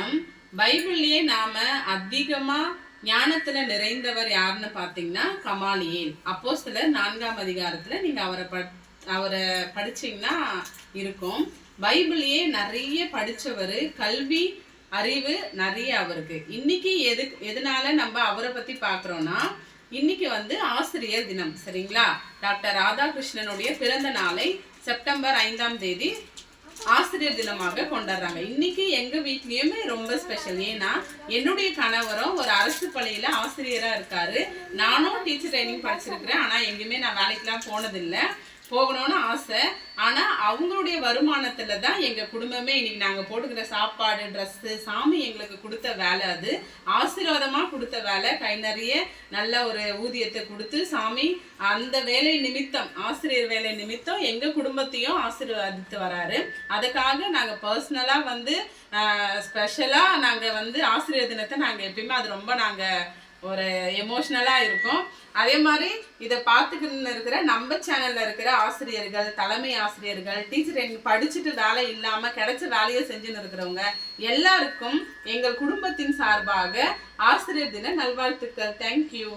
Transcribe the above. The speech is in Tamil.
வேத பைபிள்லயே நாம அதிகமா ஞானத்துல நிறைந்தவர் யாருன்னு பாத்தீங்கன்னா கமாலியேல். அப்போ சில நான்காம் அதிகாரத்துல நீங்க அவரை அவரை படிச்சீங்கன்னா இருக்கும். பைபிளையே நிறைய படிச்சவர் கல்வி அறிவு நிறைய அவருக்கு. இன்னைக்கு எது எதனால நம்ம அவரை பத்தி பாக்குறோம்னா இன்னைக்கு வந்து ஆசிரியர் தினம் சரிங்களா? டாக்டர் ராதாகிருஷ்ணனுடைய பிறந்த நாளை செப்டம்பர் ஐந்தாம் தேதி ஆசிரியர் தினமாக கொண்டாடுறாங்க. இன்னைக்கு எங்க வீட்லயுமே ரொம்ப ஸ்பெஷல் ஏன்னா என்னுடைய கணவரும் ஒரு அரசு பள்ளியில ஆசிரியரா இருக்காரு. நானும் டீச்சர் ட்ரைனிங் படிச்சிருக்கிறேன். ஆனா எங்கேயுமே நான் வேலைக்கெல்லாம் போனதில்லை. போகணும்னு ஆசை. ஆனால் அவங்களுடைய வருமானத்தில் தான் எங்கள் குடும்பமே இன்னைக்கு நாங்கள் போட்டுக்கிற சாப்பாடு ட்ரெஸ்ஸு சாமி எங்களுக்கு கொடுத்த வேலை அது. ஆசீர்வாதமாக கொடுத்த வேலை. கை நிறைய நல்ல ஒரு ஊதியத்தை கொடுத்து சாமி அந்த வேலை நிமித்தம் ஆசிரியர் வேலை நிமித்தம் எங்கள் குடும்பத்தையும் ஆசீர்வதித்து வராரு. அதுக்காக நாங்கள் பர்சனலாக வந்து ஸ்பெஷலாக நாங்கள் வந்து ஆசிரியர் தினத்தை நாங்கள் எப்பயுமே அது ரொம்ப நாங்கள் ஒரு எமோஷ்னலாக இருக்கும். அதே மாதிரி இதை பார்த்துக்கிட்டு இருக்கிற நம்ம சேனலில் இருக்கிற ஆசிரியர்கள் தலைமை ஆசிரியர்கள் டீச்சர் எங்கள் படிச்சுட்டு வேலை இல்லாமல் கிடைச்ச வேலையை செஞ்சுன்னு இருக்கிறவங்க எல்லாருக்கும் எங்கள் குடும்பத்தின் சார்பாக ஆசிரியர் தின நல்வாழ்த்துக்கள். தேங்க்யூ